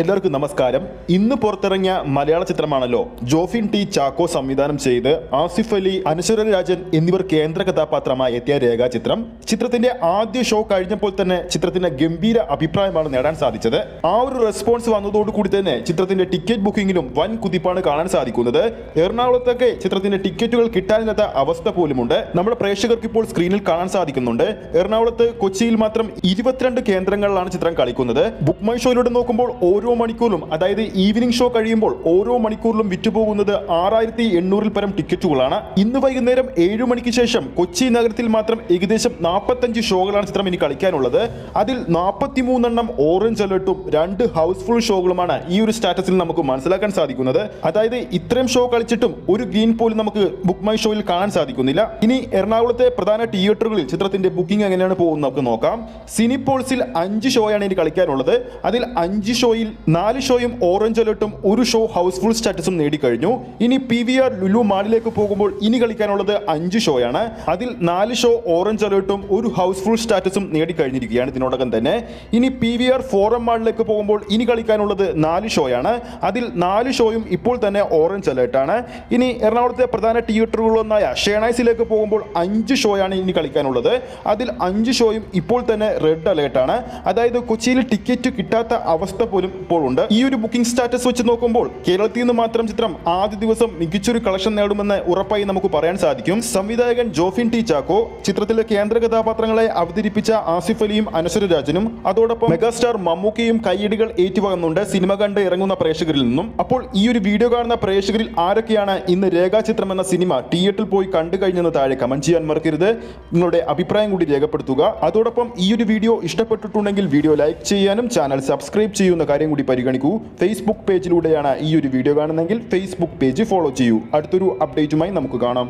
എല്ലാവർക്കും നമസ്കാരം. ഇന്ന് പുറത്തിറങ്ങിയ മലയാള ചിത്രമാണല്ലോ ജോഫിൻ ടി ചാക്കോ സംവിധാനം ചെയ്ത് ആസിഫ് അലി അനശ്വര രാജൻ എന്നിവർ കേന്ദ്ര കഥാപാത്രമായി എത്തിയ രേഖാചിത്രം. ചിത്രത്തിന്റെ ആദ്യ ഷോ കഴിഞ്ഞപ്പോൾ തന്നെ ചിത്രത്തിന് ഗംഭീര അഭിപ്രായമാണ് നേടാൻ സാധിച്ചത്. ആ ഒരു റെസ്പോൺസ് വന്നതോടുകൂടി തന്നെ ചിത്രത്തിന്റെ ടിക്കറ്റ് ബുക്കിംഗിലും വൻ കുതിപ്പാണ് കാണാൻ സാധിക്കുന്നത്. എറണാകുളത്തൊക്കെ ചിത്രത്തിന്റെ ടിക്കറ്റുകൾ കിട്ടാനില്ലാത്ത അവസ്ഥ പോലുമുണ്ട്. നമ്മുടെ പ്രേക്ഷകർക്ക് ഇപ്പോൾ സ്ക്രീനിൽ കാണാൻ സാധിക്കുന്നുണ്ട്. എറണാകുളത്ത് കൊച്ചിയിൽ മാത്രം ഇരുപത്തിരണ്ട് കേന്ദ്രങ്ങളിലാണ് ചിത്രം കളിക്കുന്നത്. ബുക്ക് മൈ ഷോയിലൂടെ നോക്കുമ്പോൾ ഓരോ മണിക്കൂറിലും അതായത് ഈവനിംഗ് ഷോ കഴിയുമ്പോൾ ഓരോ മണിക്കൂറിലും വിറ്റുപോകുന്നത് ആറായിരത്തി എണ്ണൂറിൽ പരം ടിക്കറ്റുകളാണ്. ഇന്ന് വൈകുന്നേരം ഏഴു മണിക്ക് ശേഷം കൊച്ചി നഗരത്തിൽ മാത്രം ഏകദേശം നാൽപ്പത്തഞ്ച് ഷോകളാണ് ചിത്രം ഇനി കളിക്കാനുള്ളത്. അതിൽ നാൽപ്പത്തി മൂന്നെണ്ണം ഓറഞ്ച് അലേർട്ടും രണ്ട് ഹൗസ്ഫുൾ ഷോകളുമാണ് ഈ ഒരു സ്റ്റാറ്റസിൽ നമുക്ക് മനസ്സിലാക്കാൻ സാധിക്കുന്നത്. അതായത് ഇത്രയും ഷോ കളിച്ചിട്ടും ഒരു ഗ്രീൻ പോലും നമുക്ക് ബുക്ക് മൈ ഷോയിൽ കാണാൻ സാധിക്കുന്നില്ല. ഇനി എറണാകുളത്തെ പ്രധാന തിയേറ്ററുകളിൽ ചിത്രത്തിന്റെ ബുക്കിംഗ് എങ്ങനെയാണ് പോകുന്നത് നമുക്ക് നോക്കാം. സിനിപോൾസിൽ അഞ്ച് ഷോയാണ് ഇനി കളിക്കാനുള്ളത്. അതിൽ അഞ്ച് ഷോയിൽ നാല് ഷോയും ഓറഞ്ച് അലർട്ടും ഒരു ഷോ ഹൗസ്ഫുൾ സ്റ്റാറ്റസും നേടിക്കഴിഞ്ഞു. ഇനി പി വി ആർ ലുലു മാളിലേക്ക് പോകുമ്പോൾ ഇനി കളിക്കാനുള്ളത് അഞ്ച് ഷോയാണ്. അതിൽ നാല് ഷോ ഓറഞ്ച് അലർട്ടും ഒരു ഹൗസ്ഫുൾ സ്റ്റാറ്റസും നേടിക്കഴിഞ്ഞിരിക്കുകയാണ് ഇതിനോടകം തന്നെ. ഇനി പി വി ആർ ഫോറം മാളിലേക്ക് പോകുമ്പോൾ ഇനി കളിക്കാനുള്ളത് നാല് ഷോയാണ്. അതിൽ നാല് ഷോയും ഇപ്പോൾ തന്നെ ഓറഞ്ച് അലേർട്ടാണ്. ഇനി എറണാകുളത്തെ പ്രധാന തിയേറ്ററുകളൊന്നായ ഷേണൈസിലേക്ക് പോകുമ്പോൾ അഞ്ച് ഷോയാണ് ഇനി കളിക്കാനുള്ളത്. അതിൽ അഞ്ച് ഷോയും ഇപ്പോൾ തന്നെ റെഡ് അലേർട്ടാണ്. അതായത് കൊച്ചിയിൽ ടിക്കറ്റ് കിട്ടാത്ത അവസ്ഥ പോലും ഇപ്പോൾ ഉണ്ട്. ഈ ഒരു ബുക്കിംഗ് സ്റ്റാറ്റസ് വെച്ച് നോക്കുമ്പോൾ കേരളത്തിൽ നിന്ന് മാത്രം ചിത്രം ആദ്യ ദിവസം മികച്ചൊരു കളക്ഷൻ നേടുമെന്ന് ഉറപ്പായി നമുക്ക് പറയാൻ സാധിക്കും. സംവിധായകൻ ജോഫിൻ ടി ചാക്കോ ചിത്രത്തിലെ കേന്ദ്ര കഥാപാത്രങ്ങളെ അവതരിപ്പിച്ച ആസിഫ് അലിയും അനശ്വര രാജനും അതോടൊപ്പം മെഗാസ്റ്റാർ മമ്മൂക്കയും കൈയടികൾ ഏറ്റുവാങ്ങുന്നുണ്ട് സിനിമ കണ്ട് ഇറങ്ങുന്ന പ്രേക്ഷകരിൽ നിന്നും. അപ്പോൾ ഈ ഒരു വീഡിയോ കാണുന്ന പ്രേക്ഷകരിൽ ആരൊക്കെയാണ് ഇന്ന് രേഖാചിത്രം എന്ന സിനിമ തിയേറ്ററിൽ പോയി കണ്ടു കഴിഞ്ഞെന്ന് താഴെ കമന്റ് ചെയ്യാൻ മറക്കരുത്. നിങ്ങളുടെ അഭിപ്രായം കൂടി രേഖപ്പെടുത്തുക. അതോടൊപ്പം ഈ ഒരു വീഡിയോ ഇഷ്ടപ്പെട്ടിട്ടുണ്ടെങ്കിൽ വീഡിയോ ലൈക്ക് ചെയ്യാനും ചാനൽ സബ്സ്ക്രൈബ് ചെയ്യുന്ന കാര്യം കൂടി പരിഗണിക്കൂ. ഫേസ്ബുക്ക് പേജിലൂടെയാണ് ഈ ഒരു വീഡിയോ കാണുന്നതെങ്കിൽ ഫേസ്ബുക്ക് പേജ് ഫോളോ ചെയ്യൂ. അടുത്തൊരു അപ്ഡേറ്റുമായി നമുക്ക് കാണാം.